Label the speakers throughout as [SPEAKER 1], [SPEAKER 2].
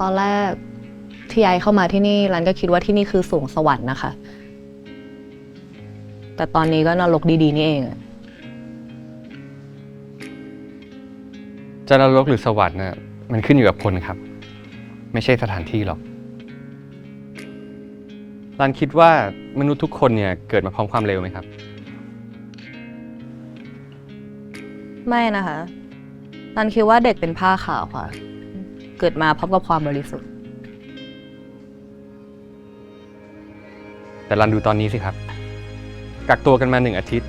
[SPEAKER 1] ตอนแรกที่ย้ายเข้ามาที่นี่รันก็คิดว่าที่นี่คือสวงสวรรค์นะคะ แต่ตอนนี้ก็นรกดีๆนี่เองอะ
[SPEAKER 2] จะนรกหรือสวรรค์น่ะมันขึ้นอยู่กับคนครับ ไม่ใช่สถานที่หรอกรันคิดว่ามนุษย์ทุกคนเนี่ยเกิดมาพร้อมความเร็วไหมครับ
[SPEAKER 1] ไม่นะคะรันคิดว่าเด็กเป็นผ้าขาวค่ะ เกิดมาพร้อมกับความบริสุทธิ์
[SPEAKER 2] แต่รันดูตอนนี้สิครับ กักตัวกันมาหนึ่งอาทิตย์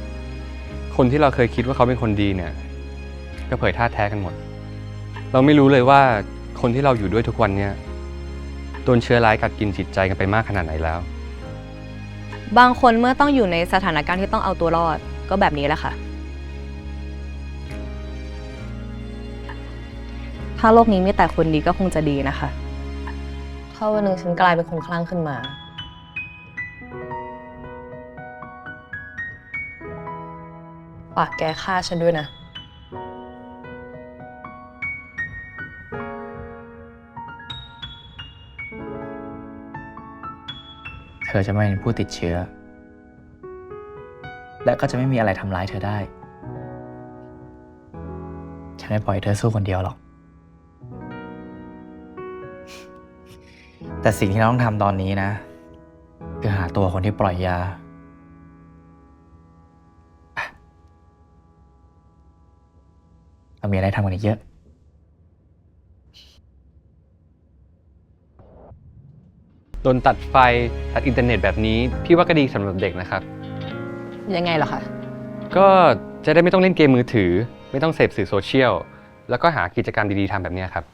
[SPEAKER 2] คนที่เราเคยคิดว่าเขาเป็นคนดีเนี่ย ก็เผยท่าแท้กันหมด เราไม่รู้เลยว่าคนที่เราอยู่ด้วยทุกวันเนี่ยโดนเชื้อร้ายกัดกินจิตใจกันไปมากขนาดไหนแล้ว
[SPEAKER 1] บางคนเมื่อต้องอยู่ในสถานการณ์ที่ต้องเอาตัวรอดก็แบบนี้แหละค่ะ ถ้าโลกนี้มีแต่คนดีก็คงจะดีนะคะ ถ้าวันหนึ่งฉันกลายเป็นคนคลั่งขึ้นมา ฝากแกฆ่าฉันด้วยนะ
[SPEAKER 3] เธอจะไม่เป็นผู้ติดเชื้อ และก็จะไม่มีอะไรทำร้ายเธอได้ ฉันไม่ปล่อยให้เธอสู้คนเดียวหรอก แต่สิ่งที่เราต้องทำตอนนี้นะ คือหาตัวคนที่ปล่อยยาอะเรามีอะไรทำกันอีกเยอะ
[SPEAKER 2] โดนตัดไฟ ตัดอินเทอร์เน็ตแบบนี้ พี่ว่าก็ดีสำหรับเด็กนะครับ
[SPEAKER 1] ยังไงล่ะคะ
[SPEAKER 2] ก็จะได้ไม่ต้องเล่นเกมมือถือ ไม่ต้องเสพสื่อโซเชียล แล้วก็หากิจกรรมดีๆทำแบบเนี้ยครับ